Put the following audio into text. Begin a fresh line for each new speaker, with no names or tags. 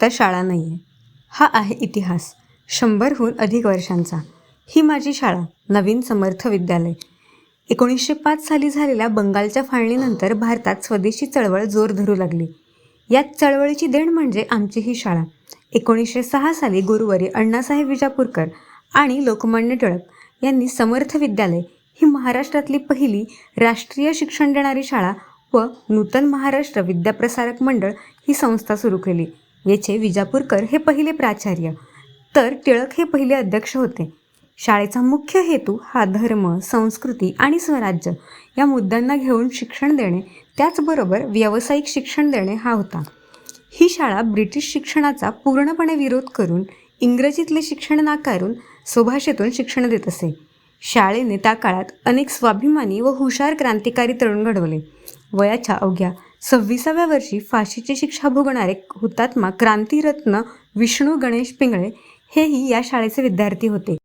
फक्त शाळा नाही आहे हा आहे इतिहास. शंभरहून अधिक वर्षांचा. ही माझी शाळा नवीन समर्थ विद्यालय. एकोणीसशे पाच साली झालेल्या बंगालच्या फाळणीनंतर भारतात स्वदेशी चळवळ जोर धरू लागली. या चळवळीची देण म्हणजे आमची ही शाळा. एकोणीसशे सहा साली गुरुवारी अण्णासाहेब विजापूरकर आणि लोकमान्य टिळक यांनी समर्थ विद्यालय ही महाराष्ट्रातली पहिली राष्ट्रीय शिक्षण देणारी शाळा व नूतन महाराष्ट्र विद्याप्रसारक मंडळ ही संस्था सुरू केली. याचे विजापूरकर हे पहिले प्राचार्य. तर टिळक हे पहिले अध्यक्ष होते. शाळेचा मुख्य हेतू हा धर्म संस्कृती आणि स्वराज्य या मुद्द्यांना घेऊन शिक्षण देणे त्याचबरोबर व्यावसायिक शिक्षण देणे हा होता. ही शाळा ब्रिटिश शिक्षणाचा पूर्णपणे विरोध करून इंग्रजीतले शिक्षण नाकारून स्वभाषेतून शिक्षण देत असे. शाळेने त्या काळात अनेक स्वाभिमानी व हुशार क्रांतिकारी तरुण घडवले. वयाच्या अवघ्या सव्वीसाव्या वर्षी फाशीची शिक्षा भोगणारे हुतात्मा क्रांतिरत्न विष्णू गणेश पिंगळे हेही या शाळेचे विद्यार्थी होते.